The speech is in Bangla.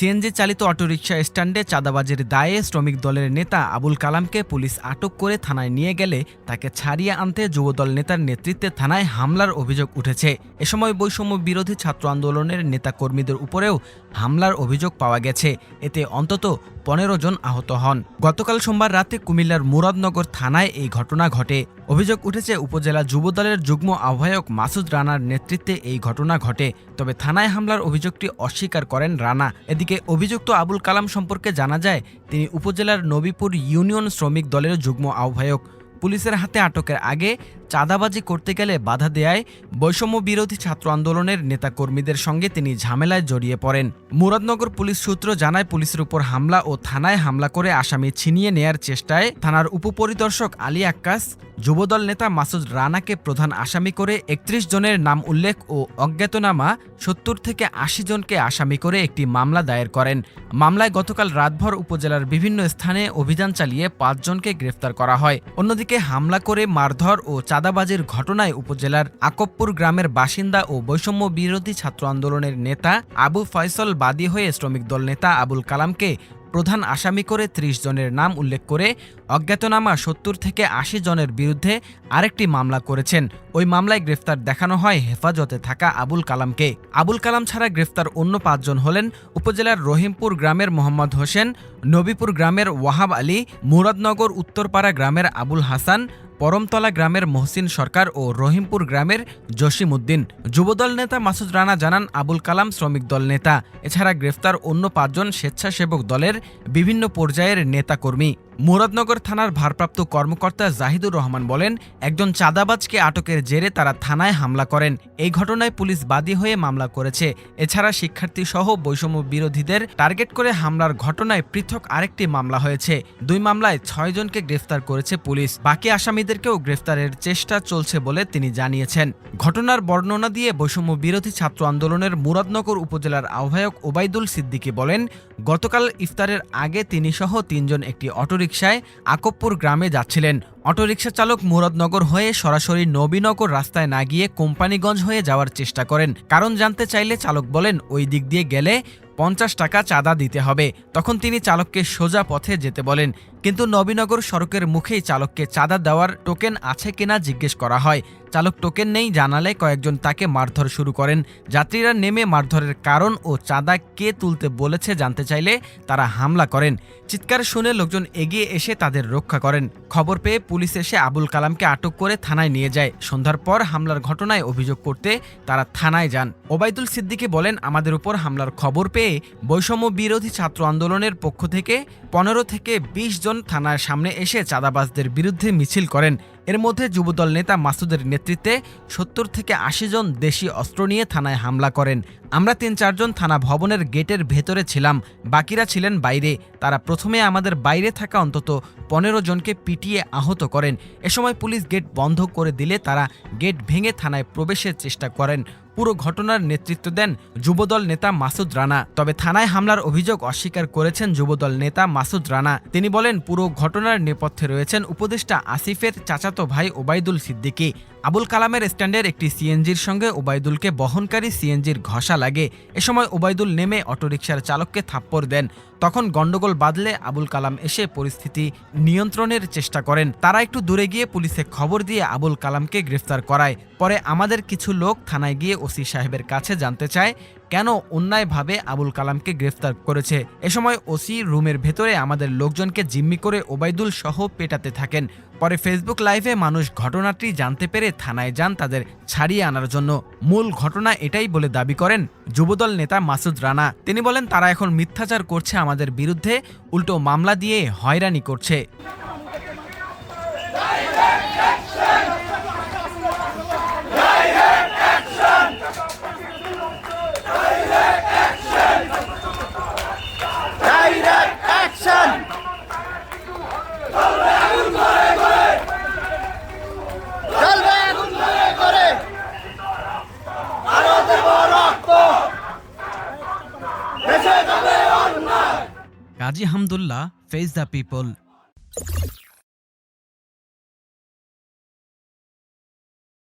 সিএনজি চালিত অটোরিকশা স্ট্যান্ডে চাঁদাবাজির দায়ে শ্রমিক দলের নেতা আবুল কালামকে পুলিশ আটক করে থানায় নিয়ে গেলে তাকে ছাড়িয়ে আনতে যুবদল নেতার নেতৃত্বে থানায় হামলার অভিযোগ উঠেছে। এ সময় বৈষম্য বিরোধী ছাত্র আন্দোলনের নেতাকর্মীদের উপরেও হামলার অভিযোগ পাওয়া গেছে। এতে অন্তত পনেরো জন আহত হন। গতকাল সোমবার রাতে কুমিল্লার মুরাদনগর থানায় এই ঘটনা ঘটে। অভিযোগ উঠেছে, উপজেলা যুবদলের যুগ্ম আহ্বায়ক মাসুদ রানার নেতৃত্বে এই ঘটনা ঘটে। তবে থানায় হামলার অভিযোগটি অস্বীকার করেন রানা। এদিকে অভিযুক্ত আবুল কালাম সম্পর্কে জানা যায়, তিনি উপজেলার নবীপুর ইউনিয়ন শ্রমিক দলের যুগ্ম আহ্বায়ক। পুলিশের হাতে আটকের আগে চাঁদাবাজি করতে গেলে বাধা দেয়ায় বৈষম্য বিরোধী ছাত্র আন্দোলনের নেতাকর্মীদের সঙ্গে তিনি ঝামেলায় জড়িয়ে পড়েন। মুরাদনগর পুলিশ সূত্র জানায়, পুলিশের উপর হামলা ও থানায় হামলা করে আসামি ছিনিয়ে নেয়ার চেষ্টায় থানার উপপরিদর্শক আলী আক্কাস, যুবদল নেতা মাসুদ রানাকে প্রধান আসামি করে একত্রিশ জনের নাম উল্লেখ ও অজ্ঞাতনামা সত্তর থেকে আশি জনকে আসামি করে একটি মামলা দায়ের করেন। মামলায় গতকাল রাতভর উপজেলার বিভিন্ন স্থানে অভিযান চালিয়ে পাঁচজনকে গ্রেফতার করা হয়। অন্যদিকে হামলা করে মারধর ও চাঁদাবাজির ঘটনায় উপজেলার আকবপুর গ্রামের বাসিন্দা ও বৈষম্য বিরোধী ছাত্র আন্দোলনের নেতা আবু ফয়সল বাদী হয়ে শ্রমিক দল নেতা আবুল কালামকে প্রধান আসামি করে ত্রিশ জনের নাম উল্লেখ করে অজ্ঞাতনামা সত্তর থেকে আশি জনের বিরুদ্ধে আরেকটি মামলা করেছেন। ওই মামলায় গ্রেফতার দেখানো হয় হেফাজতে থাকা আবুল কালামকে। আবুল কালাম ছাড়া গ্রেফতার অন্য পাঁচজন হলেন উপজেলার রহিমপুর গ্রামের মোহাম্মদ হোসেন, নবীপুর গ্রামের ওয়াহাব আলী, মুরাদনগর উত্তরপাড়া গ্রামের আবুল হাসান পরমতলা গ্রামের মহসিন সরকার ও রহিমপুর গ্রামের জসিম উদ্দিন যুবদল নেতা মাসুদ রানা জানান, আবুল কালাম শ্রমিক দল নেতা। এছাড়া গ্রেফতার অন্য পাঁচজন স্বেচ্ছাসেবক দলের বিভিন্ন পর্যায়ের নেতাকর্মী। মুরাদনগর থানার ভারপ্রাপ্ত কর্মকর্তা জাহিদুর রহমান বলেন, একজন চাঁদাবাজকে আটকের জেরে তারা থানায় হামলা করেন। এই ঘটনায় পুলিশ বাদী হয়ে মামলা করেছে। এছাড়া শিক্ষার্থী সহ বৈষম্য বিরোধীদের টার্গেট করে হামলার ঘটনায় পৃথক আরেকটি মামলা হয়েছে। দুই মামলায় ছয় জনকে গ্রেফতার করেছে পুলিশ। বাকি আসামিদেরকেও গ্রেফতারের চেষ্টা চলছে বলে তিনি জানিয়েছেন। ঘটনার বর্ণনা দিয়ে বৈষম্য বিরোধী ছাত্র আন্দোলনের মুরাদনগর উপজেলার আহ্বায়ক ওবায়দুল সিদ্দিকী বলেন, গতকাল ইফতারের আগে তিনি সহ তিনজন একটি অটোরিকশায় আকবপুর গ্রামে যাচ্ছিলেন। অটোরিকশা চালক মুরাদনগর হয়ে সরাসরি নবীনগর রাস্তায় না গিয়ে কোম্পানিগঞ্জ হয়ে যাওয়ার চেষ্টা করেন। কারণ জানতে চাইলে চালক বলেন, ওই দিক দিয়ে গেলে পঞ্চাশ টাকা চাঁদা দিতে হবে। তখন তিনি চালককে সোজা পথে যেতে বলেন। কিন্তু নবীনগর সড়কের মুখেই চালককে চাঁদা দেওয়ার টোকেন আছে কিনা জিজ্ঞেস করা হয়। চালক টোকেন নেই জানালে কয়েকজন তাকে মারধর শুরু করেন। যাত্রীরা নেমে মারধরের কারণ ও চাঁদা কে তুলতে বলেছে জানতে চাইলে তারা হামলা করেন। চিৎকার শুনে লোকজন এগিয়ে এসে তাদের রক্ষা করেন। খবর পেয়ে পুলিশ এসে আবুল কালামকে আটক করে থানায় নিয়ে যায়। সন্ধ্যার পর হামলার ঘটনায় অভিযোগ করতে তারা থানায় যান। ওবায়দুল সিদ্দিকি বলেন, আমাদের উপর হামলার খবর পেয়ে বৈষম্য বিরোধী ছাত্র আন্দোলনের পক্ষ থেকে পনেরো থেকে ২০ জন থানার সামনে এসে চাঁদাবাজদের বিরুদ্ধে মিছিল করেন। এর মধ্যে যুবদল নেতা মাসুদের নেতৃত্বে সত্তর থেকে আশি জন দেশি অস্ত্র নিয়ে থানায় হামলা করেন। আমরা তিন চারজন থানা ভবনের গেটের ভেতরে ছিলাম, বাকিরা ছিলেন বাইরে। তারা প্রথমে আমাদের বাইরে থাকা অন্তত পনেরো জনকে পিটিয়ে আহত করেন। এ সময় পুলিশ গেট বন্ধ করে দিলে তারা গেট ভেঙে থানায় প্রবেশের চেষ্টা করেন। পুরো ঘটনার নেতৃত্ব দেন যুবদল নেতা মাসুদ রানা। তবে থানায় হামলার অভিযোগ অস্বীকার করেছেন যুবদল নেতা মাসুদ রানা। তিনি বলেন, পুরো ঘটনার নেপথ্যে রয়েছেন উপদেষ্টা আসিফের চাচাতো ভাই ওবায়দুল সিদ্দিকী। আবুল কালামের স্ট্যান্ডের একটি সিএনজির সঙ্গে ওবায়দুলকে বহনকারী সিএনজির ঘষা লাগে। এ সময় ওবায়দুল নেমে অটোরিকশার চালককে থাপ্পড় দেন। তখন গন্ডগোল বাঁধলে আবুল কালাম এসে পরিস্থিতি নিয়ন্ত্রণের চেষ্টা করেন। তারা একটু দূরে গিয়ে পুলিশে খবর দিয়ে আবুল কালামকে গ্রেফতার করায়। পরে আমাদের কিছু লোক থানায় গিয়ে ওসি সাহেবের কাছে জানতে চায়, কেন অন্যায়ভাবে আবুল কালামকে গ্রেফতার করেছে। এ সময় ওসি রুমের ভেতরে আমাদের লোকজনকে জিম্মি করে ওবায়দুল সহ পেটাতে থাকেন। পরে ফেসবুক লাইভে মানুষ ঘটনাটি জানতে পেরে থানায় যান তাদের ছাড়িয়ে আনার জন্য। মূল ঘটনা এটাই বলে দাবি করেন যুবদল নেতা মাসুদ রানা। তিনি বলেন, তারা এখন মিথ্যাচার করছে আমাদের বিরুদ্ধে উল্টো মামলা দিয়ে হয়রানি করছে। Kazi Hamdullah face the people.